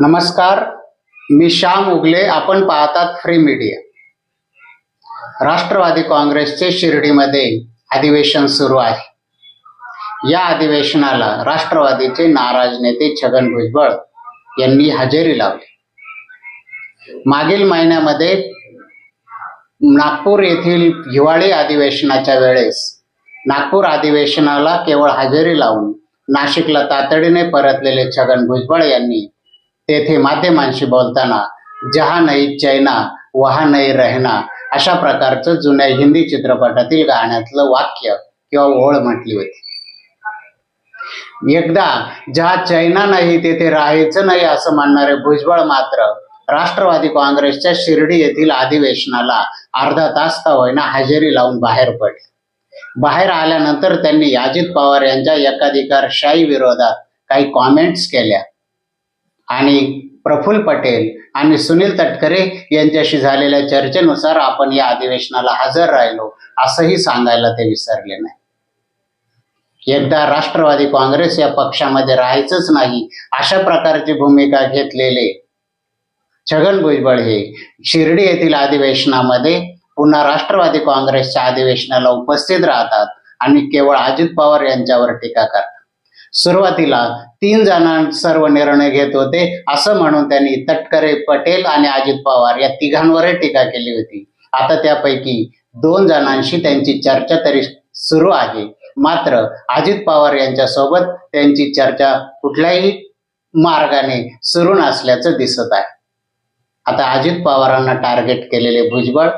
नमस्कार मी श्याम उगले आपण पाहतात फ्री मीडिया राष्ट्रवादी काँग्रेसचे शिर्डीमध्ये अधिवेशन सुरू आहे. या अधिवेशनाला राष्ट्रवादीचे नाराज नेते छगन भुजबळ यांनी हजेरी लावली. मागील महिन्यामध्ये नागपूर येथील हिवाळी अधिवेशनाच्या वेळेस नागपूर अधिवेशनाला केवळ हजेरी लावून नाशिकला तातडीने परतलेले छगन भुजबळ यांनी तेथे माध्यमांशी बोलताना जहा नाही चैना वहा नाही रहना अशा प्रकारचं जुन्या हिंदी चित्रपटातील गाण्यातलं वाक्य किंवा ओळ म्हटली होती. एकदा ज्या चैना नाही तेथे राहायचं नाही असं म्हणणारे भुजबळ मात्र राष्ट्रवादी काँग्रेसच्या शिर्डी येथील अधिवेशनाला अर्धा तास का होईना हजेरी लावून बाहेर पडले. बाहेर आल्यानंतर त्यांनी अजित पवार यांच्या एकाधिकारशाही विरोधात काही कॉमेंट्स केल्या. आणि प्रफुल्ल पटेल आणि सुनील तटकरे यांच्याशी झालेल्या चर्चेनुसार आपण या अधिवेशनाला हजर राहिलो असंही सांगायला ते विसरले नाही. एकदा राष्ट्रवादी काँग्रेस या पक्षामध्ये राहायचंच नाही अशा प्रकारची भूमिका घेतलेले छगन भुजबळ हे शिर्डी येथील अधिवेशनामध्ये पुन्हा राष्ट्रवादी काँग्रेसच्या अधिवेशनाला उपस्थित राहतात आणि केवळ अजित पवार यांच्यावर टीका करतात. सुरुवातीला तीन जणां सर्व निर्णय घेत होते. असं म्हणून त्यांनी तटकरे पटेल आणि अजित पवार या तिघांवरही टीका केली होती. आता त्यापैकी दोन जणांशी त्यांची चर्चा तरी सुरू आहे. मात्र अजित पवार यांच्यासोबत त्यांची चर्चा कुठल्याही मार्गाने सुरू नसल्याचं दिसत आहे. आता अजित पवारांना टार्गेट केलेले भुजबळ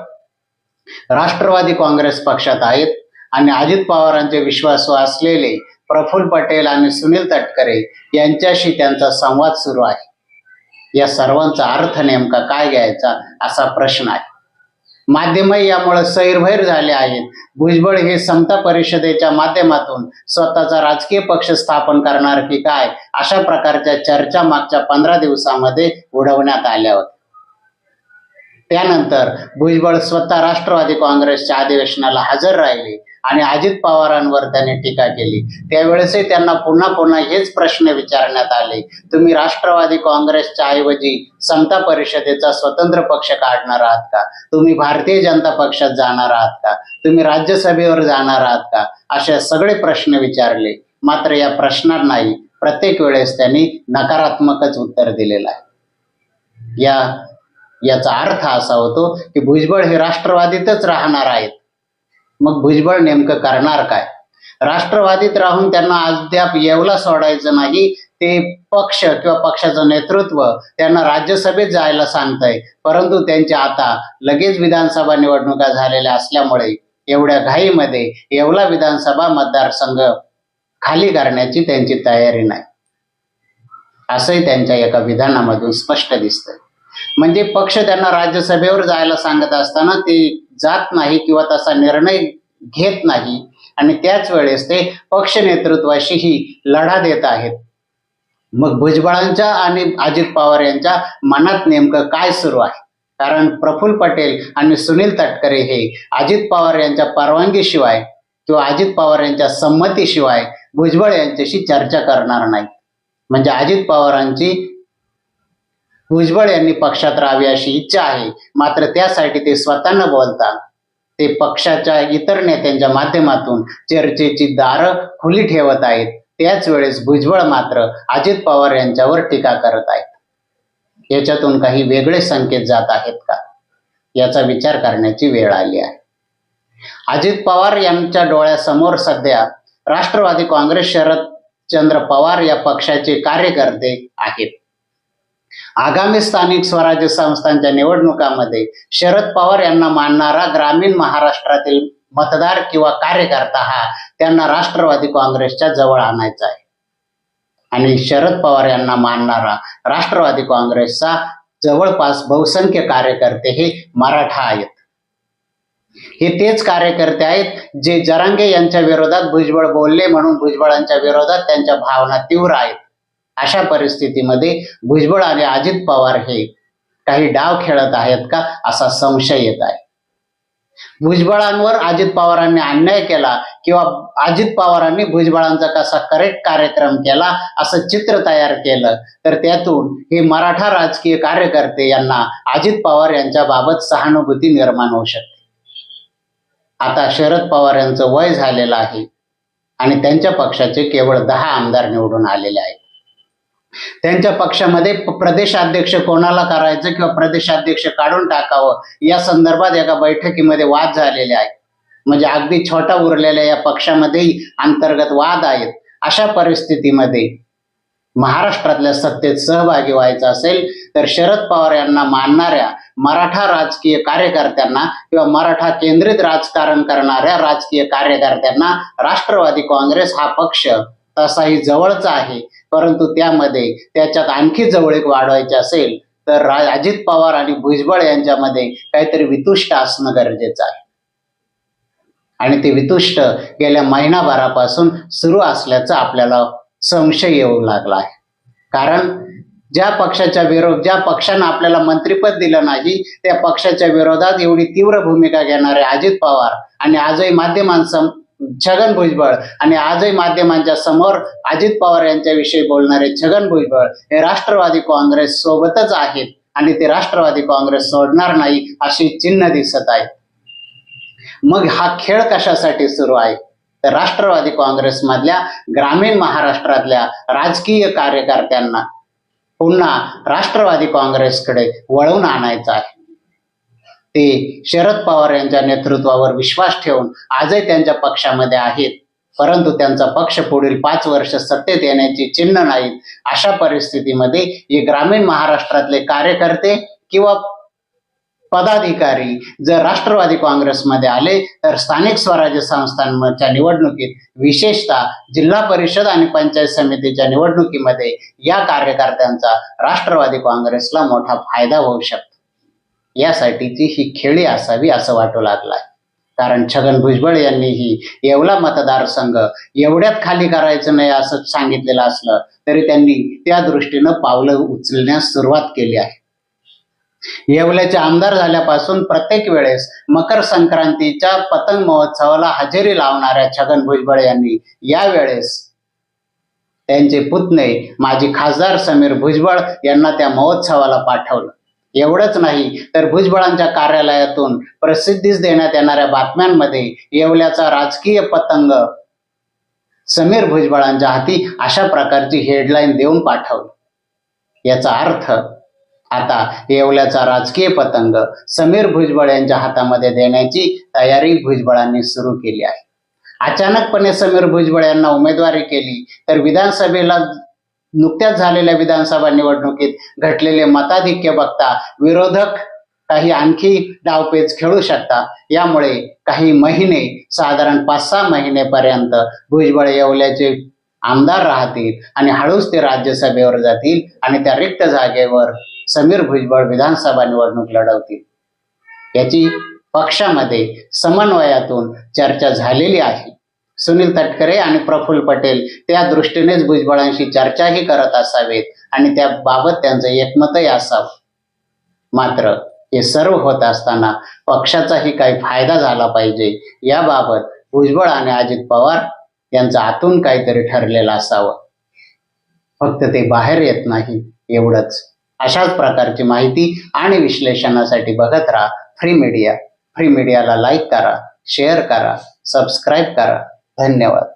राष्ट्रवादी काँग्रेस पक्षात आहेत. आणि अजित पवारांचे विश्वासू असलेले प्रफुल्ल पटेल आणि सुनील तटकरे यांच्याशी त्यांचा संवाद सुरू आहे. या सर्वांचा अर्थ नेमका काय घ्यायचा असा प्रश्न आहे. माध्यमही यामुळे सैरभैर झाले आहेत. भुजबळ हे समता परिषदेच्या माध्यमातून स्वतःचा राजकीय पक्ष स्थापन करणार की काय अशा प्रकारच्या चर्चा मागच्या पंधरा दिवसामध्ये उडवण्यात आल्या होत्या. त्यानंतर भुजबळ स्वतः राष्ट्रवादी काँग्रेसच्या अधिवेशनाला हजर राहिले. आणि अजित पवारांवर त्यांनी टीका केली. त्यावेळेसही त्यांना पुन्हा पुन्हा हेच प्रश्न विचारण्यात आले. तुम्ही राष्ट्रवादी काँग्रेसच्या ऐवजी समता परिषदेचा स्वतंत्र पक्ष काढणार आहात का? तुम्ही भारतीय जनता पक्षात जाणार आहात का? तुम्ही राज्यसभेवर जाणार आहात का? असे सगळे प्रश्न विचारले. मात्र या प्रश्नांनाही प्रत्येक वेळेस त्यांनी नकारात्मकच उत्तर दिलेलं आहे. या याचा अर्थ असा होतो की भुजबळ हे राष्ट्रवादीतच राहणार आहेत. मग भुजबळ नेमकं करणार काय? राष्ट्रवादीत राहून त्यांना अद्याप येवला सोडायचं नाही ते पक्ष किंवा पक्षाचं नेतृत्व त्यांना राज्यसभेत जायला सांगतंय. परंतु त्यांच्या आता लगेच विधानसभा निवडणुका झालेल्या असल्यामुळे एवढ्या घाईमध्ये येवला विधानसभा मतदारसंघ खाली करण्याची त्यांची तयारी नाही. असंही त्यांच्या एका विधानामधून स्पष्ट दिसतंय. म्हणजे पक्ष त्यांना राज्यसभेवर जायला सांगत असताना ते जात नाही किंवा तसा निर्णय घेत नाही. आणि त्याच वेळेस ते पक्ष नेतृत्वाशीही लढा देत आहेत. मग भुजबळांच्या आणि अजित पवार यांच्या मनात नेमकं काय सुरू आहे? कारण प्रफुल्ल पटेल आणि सुनील तटकरे हे अजित पवार यांच्या परवानगीशिवाय किंवा अजित पवार यांच्या संमतीशिवाय भुजबळ यांच्याशी चर्चा करणार नाहीत. म्हणजे अजित पवारांची भुजबळ यांनी पक्षात राहावी अशी इच्छा आहे. मात्र त्यासाठी ते स्वतः न बोलता ते पक्षाच्या इतर नेत्यांच्या माध्यमातून चर्चेची दारं खुली ठेवत आहेत. त्याच वेळेस भुजबळ मात्र अजित पवार यांच्यावर टीका करत आहेत. याच्यातून काही वेगळे संकेत जात आहेत का? याचा विचार करण्याची वेळ आली आहे. अजित पवार यांच्या डोळ्यासमोर सध्या राष्ट्रवादी काँग्रेस शरद चंद्र पवार या पक्षाचे कार्यकर्ते आहेत. आगामी स्थानिक स्वराज्य संस्थांच्या निवडणुकामध्ये शरद पवार यांना मानणारा ग्रामीण महाराष्ट्रातील मतदार किंवा कार्यकर्ता हा त्यांना राष्ट्रवादी काँग्रेसच्या जवळ आणायचा आहे. आणि शरद पवार यांना मानणारा राष्ट्रवादी काँग्रेसचा जवळपास बहुसंख्य कार्यकर्ते हे मराठा आहेत. हे तेच कार्यकर्ते आहेत जे जरांगे यांच्या विरोधात भुजबळ बोलले म्हणून भुजबळांच्या विरोधात त्यांच्या भावना तीव्र आहेत. अशा परिस्थितीमध्ये भुजबळ आणि अजित पवार हे काही डाव खेळत आहेत का असा संशय येत आहे. भुजबळांवर अजित पवारांनी अन्याय केला किंवा अजित पवारांनी भुजबळांचा कसा करेक्ट कार्यक्रम केला असं चित्र तयार केलं तर त्यातून हे मराठा राजकीय कार्यकर्ते यांना अजित पवार यांच्या बाबत सहानुभूती निर्माण होऊ शकते. आता शरद पवार यांचं वय झालेलं आहे आणि त्यांच्या पक्षाचे केवळ दहा आमदार निवडून आलेले आहेत. त्यांच्या पक्षामध्ये प्रदेशाध्यक्ष कोणाला करायचं किंवा प्रदेशाध्यक्ष काढून टाकावं या संदर्भात एका बैठकीमध्ये वाद झालेले आहेत. म्हणजे अगदी छोटा उरलेल्या या पक्षामध्येही अंतर्गत वाद आहेत. अशा परिस्थितीमध्ये महाराष्ट्रातल्या सत्तेत सहभागी व्हायचं असेल तर शरद पवार यांना मानणाऱ्या मराठा राजकीय कार्यकर्त्यांना किंवा मराठा केंद्रित राजकारण करणाऱ्या राजकीय कार्यकर्त्यांना राष्ट्रवादी काँग्रेस हा पक्ष तसाही जवळचा आहे परंतु त्यामध्ये त्याच्यात आणखी जवळीक वाढवायची असेल तर अजित पवार आणि भुजबळ यांच्यामध्ये काहीतरी वितुष्ट असणं गरजेचं आहे. आणि ते वितुष्ट गेल्या महिनाभरापासून सुरू असल्याचं आपल्याला संशय येऊ लागला आहे. कारण ज्या पक्षाच्या विरोध ज्या पक्षानं आपल्याला मंत्रिपद दिलं नाही त्या पक्षाच्या विरोधात एवढी तीव्र भूमिका घेणारे अजित पवार आणि आजही माध्यमांसम छगन भुजबळ. आणि आजही माध्यमांच्या समोर अजित पवार यांच्याविषयी बोलणारे छगन भुजबळ हे राष्ट्रवादी काँग्रेस सोबतच आहेत आणि ते राष्ट्रवादी काँग्रेस सोडणार नाही अशी चिन्ह दिसत आहे मग हा खेळ कशासाठी सुरू आहे? तर राष्ट्रवादी काँग्रेसमधल्या ग्रामीण महाराष्ट्रातल्या राजकीय कार्यकर्त्यांना पुन्हा राष्ट्रवादी काँग्रेसकडे वळवून आणायचं आहे. ते शरद पवार यांच्या नेतृत्वावर विश्वास ठेवून आजही त्यांच्या पक्षामध्ये आहेत. परंतु त्यांचा पक्ष पुढील पाच वर्ष सत्तेत येण्याची चिन्ह नाहीत. अशा परिस्थितीमध्ये हे ग्रामीण महाराष्ट्रातले कार्यकर्ते किंवा पदाधिकारी जर राष्ट्रवादी काँग्रेसमध्ये आले तर स्थानिक स्वराज्य संस्थांच्या निवडणुकीत विशेषतः जिल्हा परिषद आणि पंचायत समितीच्या निवडणुकीमध्ये या कार्यकर्त्यांचा राष्ट्रवादी काँग्रेसला मोठा फायदा होऊ शकतो. यासाठीची ही खेळी असावी असं वाटू लागलाय. कारण छगन भुजबळ यांनीही येवला मतदारसंघ एवढ्यात खाली करायचं नाही असं सांगितलेलं असलं तरी त्यांनी त्या दृष्टीनं पावलं उचलण्यास सुरुवात केली आहे. येवल्याचे आमदार झाल्यापासून प्रत्येक वेळेस मकर संक्रांतीच्या पतंग महोत्सवाला हजेरी लावणाऱ्या छगन भुजबळ यांनी यावेळेस त्यांचे पुतणे माजी खासदार समीर भुजबळ यांना त्या महोत्सवाला पाठवलं. एवढंच नाही. तर भुजबळांच्या कार्यालयातून प्रसिद्धीस देण्यात येणाऱ्या बातम्यांमध्ये येवल्याचा राजकीय पतंग समीर भुजबळांच्या हाती अशा प्रकारची हेडलाईन देऊन पाठवली. याचा अर्थ आता येवल्याचा राजकीय पतंग समीर भुजबळ यांच्या हातामध्ये देण्याची तयारी भुजबळांनी सुरू केली आहे. अचानकपणे समीर भुजबळ यांना उमेदवारी केली तर विधानसभेला नुकत्याच झालेल्या विधानसभा निवडणुकीत घटलेले मताधिक्य बघता विरोधक काही आणखी डावपेच खेळू शकता. यामुळे काही महिने साधारण पाच सहा महिनेपर्यंत भुजबळ येवल्याचे आमदार राहतील आणि हळूच ते राज्यसभेवर जातील आणि त्या रिक्त जागेवर समीर भुजबळ विधानसभा निवडणूक लढवतील. याची पक्षामध्ये समन्वयातून चर्चा झालेली आहे. सुनील तटकरे आणि प्रफुल्ल पटेल त्या दृष्टीनेच भुजबळांशी चर्चाही करत असावेत आणि त्याबाबत त्यांचं एकमतही असावं. मात्र हे सर्व होत असताना पक्षाचाही काही फायदा झाला पाहिजे. याबाबत भुजबळ आणि अजित पवार यांचं आतून काहीतरी ठरलेलं असावं. फक्त ते बाहेर येत नाही एवढंच. अशाच प्रकारची माहिती आणि विश्लेषणासाठी बघत राहा. Free media. फ्री मीडियाला लाईक करा शेअर करा सबस्क्राईब करा. धन्यवाद